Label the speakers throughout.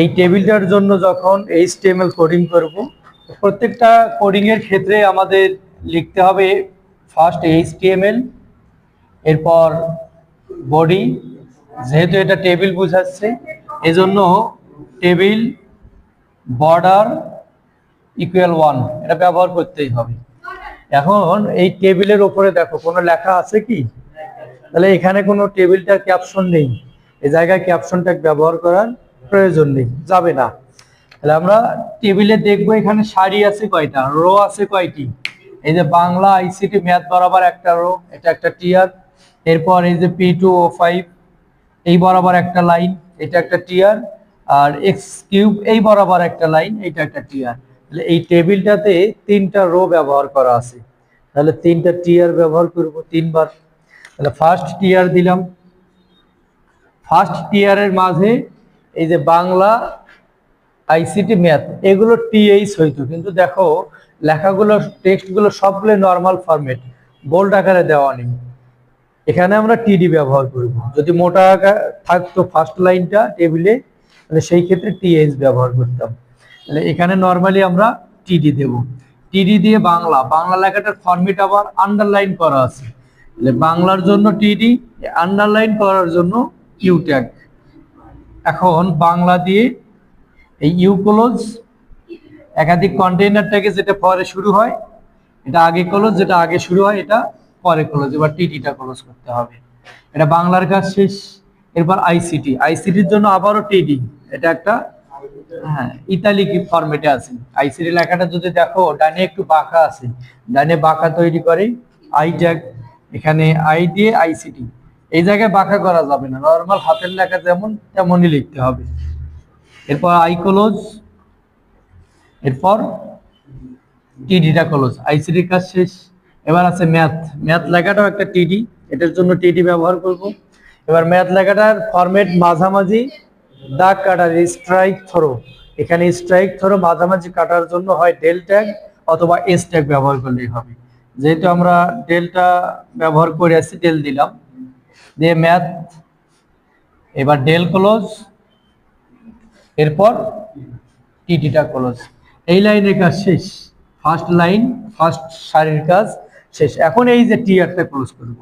Speaker 1: এই টেবিলটার জন্য যখন এইচটিএমএল কোডিং করব, প্রত্যেকটা কোডিং এর ক্ষেত্রে আমাদের লিখতে হবে ফার্স্ট এইচটিএমএল এরপর বডি যেহেতু এটা টেবিল বোঝাচ্ছে, এজন্য টেবিল বর্ডার ইকুয়াল ওয়ান এটা ব্যবহার করতেই হবে। এখন এই টেবিলের ওপরে দেখো, কোনো লেখা আছে কি? তাহলে এখানে কোনো টেবিলটার ক্যাপশন নেই। এই জায়গায় ক্যাপশনটা ব্যবহার করার প্রয়োজন নেই, যাবে না। তাহলে আমরা টেবিলে দেখব এখানে সারি আছে কয়টা রো আছে কয়টি? এই যে বাংলা আইসিটি ম্যাথ বরাবর একটা রো এটা একটা টিয়ার এরপর এই যে পি টু ও ফাইভ এই বরাবর একটা লাইন এটা একটা টিয়ার আর এক্স কিউব এই বরাবর একটা লাইন এটা একটা টিয়ার তাহলে এই টেবিলটাতে তিনটা রো ব্যবহার করা আছে। তাহলে তিনটা টিয়ার ব্যবহার করব তিনবার। তাহলে ফার্স্ট টিয়ার দিলাম। ফার্স্ট টিয়ারের মাঝে এই যে বাংলা আইসিটি ম্যাথ এগুলো টিএইচ হইতো। কিন্তু দেখো, লেখাগুলো, টেক্সটগুলো সবগুলো নর্মাল ফরম্যাট বোল্ড আকারে দেওয়া নেই। এখানে আমরা টিডি ব্যবহার করব। যদি মোটা আকার থাকতো ফার্স্ট লাইনটা টেবিলে তাহলে সেই ক্ষেত্রে টিএইচ ব্যবহার করতাম। তাহলে এখানে নর্মালি আমরা টিডি দেব। টিডি দিয়ে বাংলা বাংলা লেখাটার ফরম্যাট আবার আন্ডারলাইন করা আছে। তাহলে বাংলার জন্য টিডি আন্ডারলাইন করার জন্য ইউ ট্যাগ এখন বাংলা দিয়ে এই ইউকোলজ, একাধিক কন্টেইনার ট্যাগে যেটা পরে শুরু হয়, এটা আগে ক্লোজ, যেটা আগে শুরু হয়, এটা পরে ক্লোজ, এবার টিটিটা ক্লোজ করতে হবে। এটা বাংলার কাজ শেষ, এরপর আইসিটি। আইসিটির জন্য আবারও টিডি, এটা একটা হ্যাঁ ইতালিক ফরম্যাটে আছে। আইসিটি লেখাটা যদি দেখো, ডানে একটু বাঁকা আছে। ডানে বাঁকা তৈরি করে আই এখানে আই দিয়ে আইসিটি। এই জায়গায় বাঁকা করা যাবে না। নর্মাল হাতের লেখা যেমন, তেমনই লিখতে হবে। এরপর আই ক্লোজ এরপর টিডিটা ক্লোজ। আইসিটির কাজ শেষ। এবার আছে ম্যাথ। ম্যাথ লেখাটাও একটা টিডি। এটার জন্য টিডি ব্যবহার করব। এবার ম্যাথ লেখাটার ফরম্যাট মাঝামাঝি দাগ কাটার স্ট্রাইক থ্রো এখানে স্ট্রাইক থ্রো মাঝামাঝি কাটার জন্য হয় ডেল ট্যাগ অথবা এস ট্যাগ ব্যবহার করলেই হবে। যেহেতু আমরা ডেলটা ব্যবহার করে আছি ডেল দিলাম। দিয়ে ম্যাথ, এবার ডেল ক্লোজ, এরপর টিটিটা ক্লোজ। এই লাইনের কাজ শেষ। ফার্স্ট লাইন ফার্স্ট সারির কাজ শেষ। এখন এই যে টিয়ারটা ক্লোজ করব।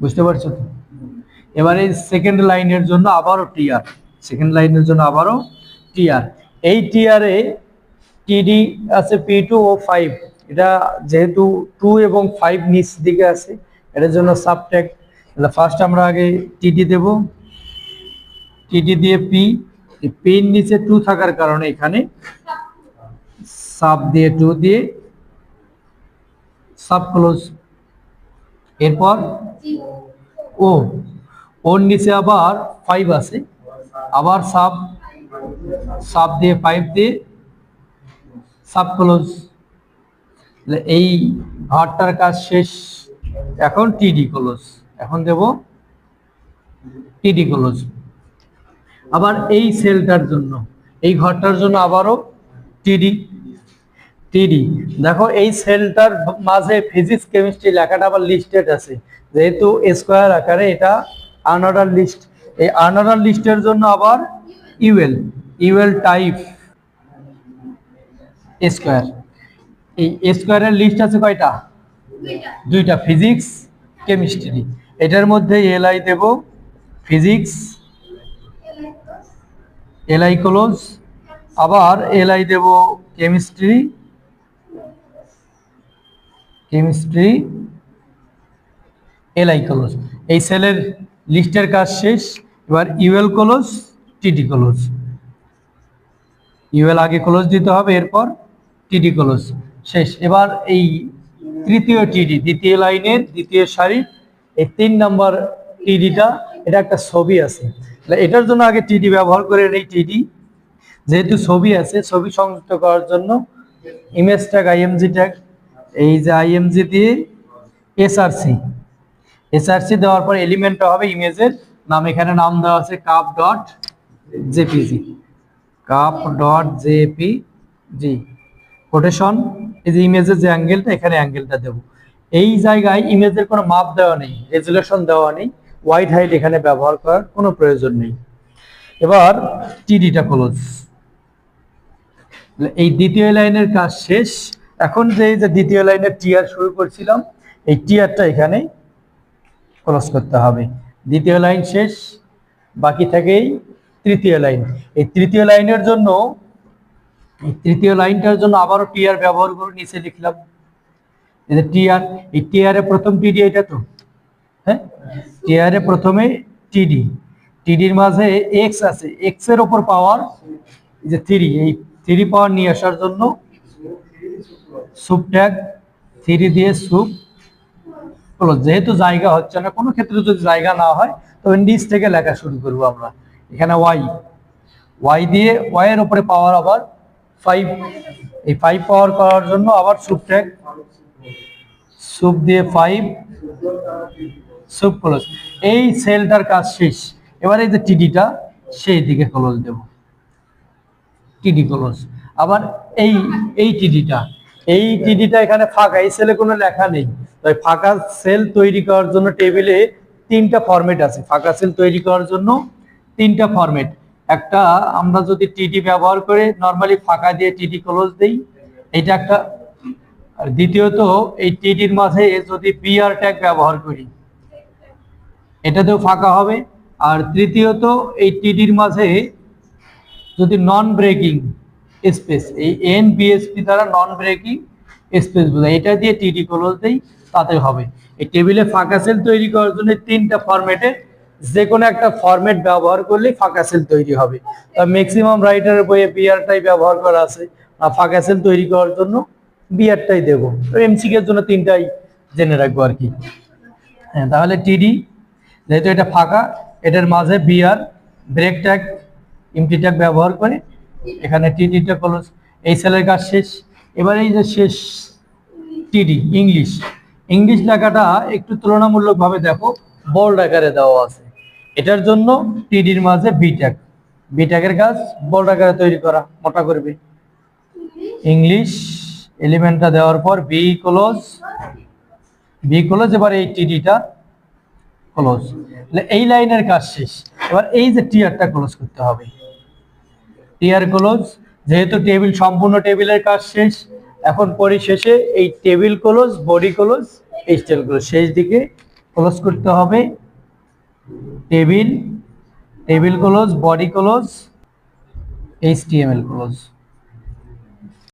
Speaker 1: বুঝতে পারছ তো? এবার এই সেকেন্ড লাইনের জন্য আবারও টিয়ার সেকেন্ড লাইনের জন্য আবারও টিয়ার এই টিয়ারে টিডি আছে পি টু ও ফাইভ এটা যেহেতু টু এবং ফাইভ নিচ দিকে আছে এটার জন্য সাবটেক ফার্স্ট আমরা আগে টিডি দেব। টিডি দিয়ে পি পিন নিচে টু থাকার কারণে এখানে সাব দিয়ে টু দিয়ে সাব ক্লোজ এরপর ও ওর নিচে আবার ফাইভ আছে। আবার সাব সাব দিয়ে ফাইভ দিয়ে সাব ক্লোজ এই ঘরটার কাজ শেষ। এখন টিডি ক্লোজ এখন দেব টিডি ক্লোজ আবার এই সেলটার জন্য, এই ঘরটার জন্য আবারও টিডি টিডি দেখো, এই সেলটার মাঝে ফিজিক্স কেমিস্ট্রি লেখাটা আবার লিস্টেড আছে। যেহেতু স্কোয়ার আকারে এটা আনঅর্ডার লিস্ট এই আনঅর্ডার লিস্টের জন্য আবার ইউএল ইউএল টাইপ স্কোয়ার এই স্কোয়ারের লিস্ট আছে কয়টা? দুইটা ফিজিক্স কেমিস্ট্রি এটার মধ্যে এলআই দেব ফিজিক্স এলআই ক্লোজ আবার এলআই দেব কেমিস্ট্রি কেমিস্ট্রি এলআই ক্লোজ এই সেলের লিস্টের কাজ শেষ। এবার UL close TD close UL আগে ক্লোজ দিতে হবে, এরপর টিডি ক্লোজ শেষ। এবার এই তৃতীয় টিডি দ্বিতীয় লাইনের দ্বিতীয় সারি, এই তিন নাম্বার টিডিটা এটা একটা ছবি আছে। এটার জন্য আগে টিডি ব্যবহার করে এই টিডি যেহেতু ছবি আছে, ছবি সংযুক্ত করার জন্য ইমেজ ট্যাগ আইএমজি ট্যাগ এই যে আইএমজি দিয়ে এসআরসি এসআরসি দেওয়ার পর এলিমেন্টটা হবে ইমেজের নাম এখানে নাম দেওয়া আছে cup dot JPG cup dot JPG quotation এই যে ইমেজের যে অ্যাঙ্গেলটা এখানে অ্যাঙ্গেলটা দেব। এই জায়গায় ইমেজের কোনো মাপ দেওয়া নেই রেজুলেশন দেওয়া নেই হোয়াইট হাইট এখানে ব্যবহার করার কোনো প্রয়োজন নেই। এবার টিডিটা ক্লোজ এই দ্বিতীয় লাইনের কাজ শেষ। এখন যে যে দ্বিতীয় লাইনের টিয়ার শুরু করছিলাম, এই টিয়ারটা এখানে ক্লোজ করতে হবে। দ্বিতীয় লাইন শেষ, বাকি থাকেই তৃতীয় লাইন। এই তৃতীয় লাইনের জন্য তৃতীয় লাইনটার জন্য আবারও টিয়ার ব্যবহার করে নিচে লিখলাম। টিয়ার এই টিয়ারে প্রথম টিডি এটা তো? হ্যাঁ? টিয়ারে প্রথমে টিডি। টিডির মাঝে এক্স আছে। এক্সের ওপর পাওয়ার যে থ্রি এই থ্রি পাওয়ার নিয়ে আসার জন্য সুপ ট্যাগ থ্রি দিয়ে সুপ যেহেতু জায়গা হচ্ছে না, কোনো ক্ষেত্রে যদি জায়গা না হয় তবে নিচ থেকে লেখা শুরু করব আমরা। এখানে ওয়াই ওয়াই দিয়ে ওয়াই এর উপরে পাওয়ার আবার ফাইভ এই ফাইভ পাওয়ার করার জন্য আবার সুপ ট্যাগ সুপ দিয়ে ফাইভ সুপ ক্লোজ এই সেলটার কাজ শেষ। এবার এই যে টিডিটা, সেই দিকে ক্লোজ দেব। টিডি ক্লোজ আবার এই এই টিডিটা এই টিডিটা এখানে ফাঁকা, এই সেলে কোনো লেখা নেই। তাই ফাঁকা সেল তৈরি করার জন্য টেবিলে তিনটা ফরম্যাট আছে। ফাঁকা সেল তৈরি করার জন্য তিনটা ফরম্যাট। একটা আমরা যদি টিডি ব্যবহার করে নর্মালি ফাঁকা দিয়ে টিডি ক্লোজ দেই, এটা একটা আর দ্বিতীয়ত এই টিডির মাঝে যদি বিআর ট্যাগ ব্যবহার করি, এটাতেও ফাঁকা হবে। আর তৃতীয়ত এই টিডির মাঝে যদি নন ব্রেকিং স্পেস এই এন বিএসপি দ্বারা নন ব্রেকিং স্পেস বোঝায়, এটা দিয়ে টিডি ক্লোজ দেই, তাতে হবে। এই টেবিলে ফাঁকা সেল তৈরি করার জন্য তিনটা ফরম্যাটে যে কোনো একটা ফরম্যাট ব্যবহার করলে ফাঁকা সেল তৈরি হবে। ম্যাক্সিমাম রাইটারের বইয়ে বিআরটাই ব্যবহার করা আছে। আর ফাঁকা সেল তৈরি করার জন্য বিআরটাই দেবো। এমসিকের জন্য তিনটাই জেনে রাখব আর কি। হ্যাঁ তাহলে টিডি যেহেতু এটা ফাঁকা, এটার মাঝে BR break tag empty tag ব্যবহার করে এখানে টিডিটা ক্লোজ এই সেলের কাজ শেষ। এবার এই যে শেষ টিডি ইংলিশ ইংলিশ লেখাটা একটু তুলনামূলকভাবে দেখো বোল্ড আকারে দেওয়া আছে। এটার জন্য টিডির মাঝে বি ট্যাগ বি ট্যাগের কাজ বোল্ড আকারে তৈরি করা, মোটা করবে। ইংলিশ এলিমেন্টটা দেওয়ার পর বি ক্লোজ বি ক্লোজ এবার এই টিডিটা ক্লোজ এই লাইনের কাজ শেষ। এবার এই যে টিয়ারটা ক্লোজ করতে হবে। টিয়ার ক্লোজ যেহেতু টেবিল সম্পূর্ণ টেবিলের কাজ শেষ, এখন পরিশেষে এই টেবিল ক্লোজ বডি ক্লোজ এই স্টেল ক্লোজ শেষ দিকে ক্লোজ করতে হবে। Table table close body close HTML close.